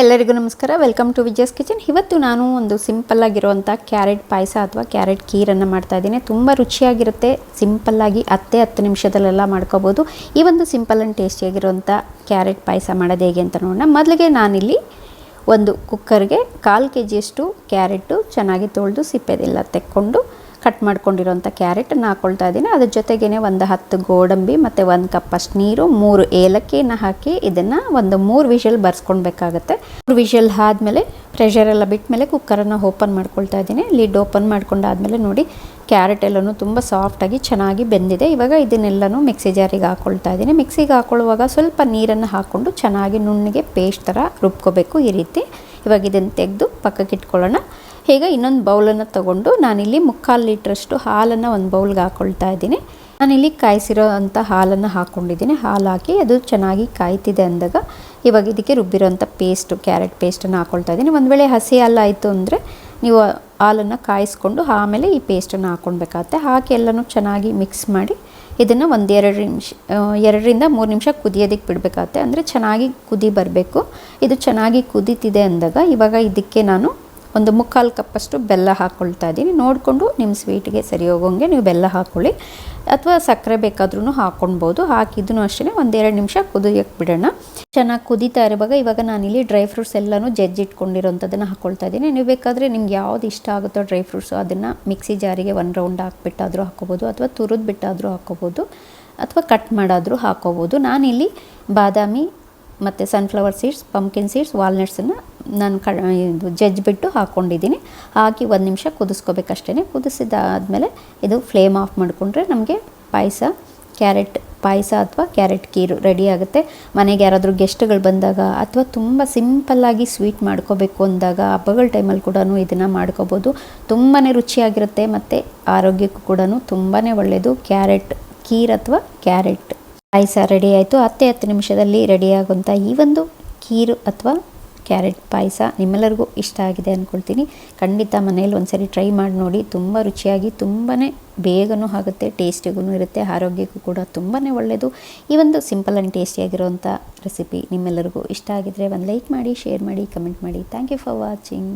ಎಲ್ಲರಿಗೂ ನಮಸ್ಕಾರ. Welcome to Vijaya's kitchen ಇವತ್ತು ನಾನು ಒಂದು ಸಿಂಪಲ್ ಆಗಿರುವಂಥ ಕ್ಯಾರೆಟ್ ಪಾಯಸ ಅಥವಾ ಕ್ಯಾರೆಟ್ ಕೀರನ್ನು ಮಾಡ್ತಾ ಇದ್ದೀನಿ. ತುಂಬ ರುಚಿಯಾಗಿರುತ್ತೆ. ಸಿಂಪಲ್ಲಾಗಿ ಹತ್ತೇ ಹತ್ತು ನಿಮಿಷದಲ್ಲೆಲ್ಲ ಮಾಡ್ಕೋಬೋದು. ಈ ಒಂದು ಸಿಂಪಲ್ ಆ್ಯಂಡ್ ಟೇಸ್ಟಿಯಾಗಿರುವಂಥ ಕ್ಯಾರೆಟ್ ಪಾಯಸ ಮಾಡೋದು ಹೇಗೆ ಅಂತ ನೋಡೋಣ. ಮೊದಲಿಗೆ ನಾನಿಲ್ಲಿ ಒಂದು ಕುಕ್ಕರ್ಗೆ ಕಾಲು ಕೆ ಜಿಯಷ್ಟು ಕ್ಯಾರೆಟು ಚೆನ್ನಾಗಿ ತೊಳೆದು ಸಿಪ್ಪೆದೆಲ್ಲ ತೆಕ್ಕೊಂಡು ಕಟ್ ಮಾಡ್ಕೊಂಡಿರೋಂಥ ಕ್ಯಾರೆಟನ್ನು ಹಾಕ್ಕೊಳ್ತಾ ಇದ್ದೀನಿ. ಅದ್ರ ಜೊತೆಗೇ ಒಂದು ಹತ್ತು ಗೋಡಂಬಿ ಮತ್ತು ಒಂದು ಕಪ್ಪಷ್ಟು ನೀರು, ಮೂರು ಏಲಕ್ಕಿನ ಹಾಕಿ ಇದನ್ನು ಒಂದು ಮೂರು ವಿಷಲ್ ಬರ್ಸ್ಕೊಳ್ಬೇಕಾಗತ್ತೆ. ಮೂರು ವಿಷಲ್ ಆದಮೇಲೆ ಪ್ರೆಷರ್ ಎಲ್ಲ ಬಿಟ್ಟ ಮೇಲೆ ಕುಕ್ಕರನ್ನು ಓಪನ್ ಮಾಡ್ಕೊಳ್ತಾ ಇದ್ದೀನಿ. ಲಿಡ್ ಓಪನ್ ಮಾಡ್ಕೊಂಡಾದ್ಮೇಲೆ ನೋಡಿ, ಕ್ಯಾರೆಟ್ ಎಲ್ಲನೂ ತುಂಬ ಸಾಫ್ಟಾಗಿ ಚೆನ್ನಾಗಿ ಬೆಂದಿದೆ. ಇವಾಗ ಇದನ್ನೆಲ್ಲನೂ ಮಿಕ್ಸಿ ಜಾರಿಗೆ ಹಾಕ್ಕೊಳ್ತಾ ಇದ್ದೀನಿ. ಮಿಕ್ಸಿಗೆ ಹಾಕ್ಕೊಳ್ಳುವಾಗ ಸ್ವಲ್ಪ ನೀರನ್ನು ಹಾಕ್ಕೊಂಡು ಚೆನ್ನಾಗಿ ನುಣ್ಣಗೆ ಪೇಸ್ಟ್ ಥರ ರುಬ್ಕೋಬೇಕು ಈ ರೀತಿ. ಇವಾಗ ಇದನ್ನು ತೆಗೆದು ಪಕ್ಕಕ್ಕೆ ಇಟ್ಕೊಳ್ಳೋಣ. ಈಗ ಇನ್ನೊಂದು ಬೌಲನ್ನು ತಗೊಂಡು ನಾನಿಲ್ಲಿ ಮುಕ್ಕಾಲು ಲೀಟ್ರಷ್ಟು ಹಾಲನ್ನು ಒಂದು ಬೌಲ್ಗೆ ಹಾಕ್ಕೊಳ್ತಾ ಇದ್ದೀನಿ. ನಾನಿಲ್ಲಿ ಕಾಯಿಸಿರೋ ಅಂಥ ಹಾಲನ್ನು ಹಾಕ್ಕೊಂಡಿದ್ದೀನಿ. ಹಾಲು ಹಾಕಿ ಅದು ಚೆನ್ನಾಗಿ ಕಾಯ್ತಿದೆ ಅಂದಾಗ ಇವಾಗ ಇದಕ್ಕೆ ರುಬ್ಬಿರೋಂಥ ಪೇಸ್ಟು, ಕ್ಯಾರೆಟ್ ಪೇಸ್ಟನ್ನು ಹಾಕ್ಕೊಳ್ತಾ ಇದ್ದೀನಿ. ಒಂದು ವೇಳೆ ಹಸಿ ಹಾಲಾಯಿತು ಅಂದರೆ ನೀವು ಹಾಲನ್ನು ಕಾಯಿಸ್ಕೊಂಡು ಆಮೇಲೆ ಈ ಪೇಸ್ಟನ್ನು ಹಾಕ್ಕೊಳ್ಬೇಕಾಗತ್ತೆ. ಹಾಕಿ ಎಲ್ಲನೂ ಚೆನ್ನಾಗಿ ಮಿಕ್ಸ್ ಮಾಡಿ ಇದನ್ನು ಒಂದು ಎರಡು ನಿಮಿಷ, ಎರಡರಿಂದ ಮೂರು ನಿಮಿಷ ಕುದಿಯೋದಕ್ಕೆ ಬಿಡಬೇಕಾಗತ್ತೆ. ಅಂದರೆ ಚೆನ್ನಾಗಿ ಕುದಿ ಬರಬೇಕು. ಇದು ಚೆನ್ನಾಗಿ ಕುದೀತಿದೆ ಅಂದಾಗ ಇವಾಗ ಇದಕ್ಕೆ ನಾನು ಒಂದು ಮುಕ್ಕಾಲು ಕಪ್ಪಷ್ಟು ಬೆಲ್ಲ ಹಾಕ್ಕೊಳ್ತಾ ಇದ್ದೀನಿ. ನೋಡಿಕೊಂಡು ನಿಮ್ಮ ಸ್ವೀಟಿಗೆ ಸರಿ ಹೋಗೋಂಗೆ ನೀವು ಬೆಲ್ಲ ಹಾಕ್ಕೊಳ್ಳಿ ಅಥವಾ ಸಕ್ಕರೆ ಬೇಕಾದ್ರೂ ಹಾಕ್ಕೊಳ್ಬೋದು ಹಾಕಿದ್ದು ಅಷ್ಟೇ ಒಂದೆರಡು ನಿಮಿಷ ಕುದಿಯೋಕ್ಕೆ ಬಿಡೋಣ. ಚೆನ್ನಾಗಿ ಕುದೀತಾ ಇರುವಾಗ ಇವಾಗ ನಾನಿಲ್ಲಿ ಡ್ರೈ ಫ್ರೂಟ್ಸ್ ಎಲ್ಲನೂ ಜಜ್ಜಿಟ್ಕೊಂಡಿರೋಂಥದ್ದನ್ನು ಹಾಕ್ಕೊಳ್ತಾ ಇದ್ದೀನಿ. ನೀವು ಬೇಕಾದರೆ ನಿಮ್ಗೆ ಯಾವ್ದು ಇಷ್ಟ ಆಗುತ್ತೋ ಡ್ರೈ ಫ್ರೂಟ್ಸು ಅದನ್ನು ಮಿಕ್ಸಿ ಜಾರಿಗೆ ಒನ್ ರೌಂಡ್ ಹಾಕ್ಬಿಟ್ಟಾದರೂ ಹಾಕ್ಕೋಬೋದು ಅಥವಾ ತುರಿದು ಬಿಟ್ಟಾದರೂ ಹಾಕ್ಕೋಬೋದು ಅಥವಾ ಕಟ್ ಮಾಡಾದರೂ ಹಾಕ್ಕೋಬೋದು ನಾನಿಲ್ಲಿ ಬಾದಾಮಿ ಮತ್ತು ಸನ್ಫ್ಲವರ್ ಸೀಡ್ಸ್ ಪಂಪ್ಕಿನ್ ಸೀಡ್ಸ್ ವಾಲ್ನಟ್ಸನ್ನು ನಾನು ಕ, ಇದು ಜಜ್ಜಿಬಿಟ್ಟು ಹಾಕ್ಕೊಂಡಿದ್ದೀನಿ ಹಾಕಿ ಒಂದು ನಿಮಿಷ ಕುದಿಸ್ಕೋಬೇಕಷ್ಟೇ ಕುದಿಸಿದಾದಮೇಲೆ ಇದು ಫ್ಲೇಮ್ ಆಫ್ ಮಾಡಿಕೊಂಡ್ರೆ ನಮಗೆ ಪಾಯಸ, ಕ್ಯಾರೆಟ್ ಪಾಯಸ ಅಥವಾ ಕ್ಯಾರೆಟ್ ಕೀರು ರೆಡಿ ಆಗುತ್ತೆ. ಮನೆಗೆ ಯಾರಾದರೂ ಗೆಸ್ಟ್ಗಳು ಬಂದಾಗ ಅಥವಾ ತುಂಬ ಸಿಂಪಲ್ಲಾಗಿ ಸ್ವೀಟ್ ಮಾಡ್ಕೋಬೇಕು ಅಂದಾಗ ಹಬ್ಬಗಳ ಟೈಮಲ್ಲಿ ಕೂಡ ಇದನ್ನು ಮಾಡ್ಕೋಬೋದು. ತುಂಬಾ ರುಚಿಯಾಗಿರುತ್ತೆ ಮತ್ತು ಆರೋಗ್ಯಕ್ಕೂ ಕೂಡ ತುಂಬಾ ಒಳ್ಳೆಯದು ಕ್ಯಾರೆಟ್ ಕೀರ್ ಅಥವಾ ಕ್ಯಾರೆಟ್ ಪಾಯಸ ರೆಡಿ ಆಯಿತು. ಹತ್ತೆ ಹತ್ತು ನಿಮಿಷದಲ್ಲಿ ರೆಡಿಯಾಗುವಂಥ ಈ ಒಂದು ಕೀರು ಅಥವಾ ಕ್ಯಾರೆಟ್ ಪಾಯಸ ನಿಮ್ಮೆಲ್ಲರಿಗೂ ಇಷ್ಟ ಆಗಿದೆ ಅಂದ್ಕೊಳ್ತೀನಿ ಖಂಡಿತ ಮನೇಲಿ ಒಂದ್ಸರಿ ಟ್ರೈ ಮಾಡಿ ನೋಡಿ. ತುಂಬ ರುಚಿಯಾಗಿ ತುಂಬಾ ಬೇಗನೂ ಆಗುತ್ತೆ, ಟೇಸ್ಟಿಗೂ ಇರುತ್ತೆ, ಆರೋಗ್ಯಕ್ಕೂ ಕೂಡ ತುಂಬಾ ಒಳ್ಳೆಯದು ಈ ಒಂದು ಸಿಂಪಲ್ ಆ್ಯಂಡ್ ಟೇಸ್ಟಿಯಾಗಿರುವಂಥ ರೆಸಿಪಿ ನಿಮ್ಮೆಲ್ಲರಿಗೂ ಇಷ್ಟ ಆಗಿದ್ರೆ ಒಂದು ಲೈಕ್ ಮಾಡಿ, ಶೇರ್ ಮಾಡಿ ಕಮೆಂಟ್ ಮಾಡಿ. Thank you for watching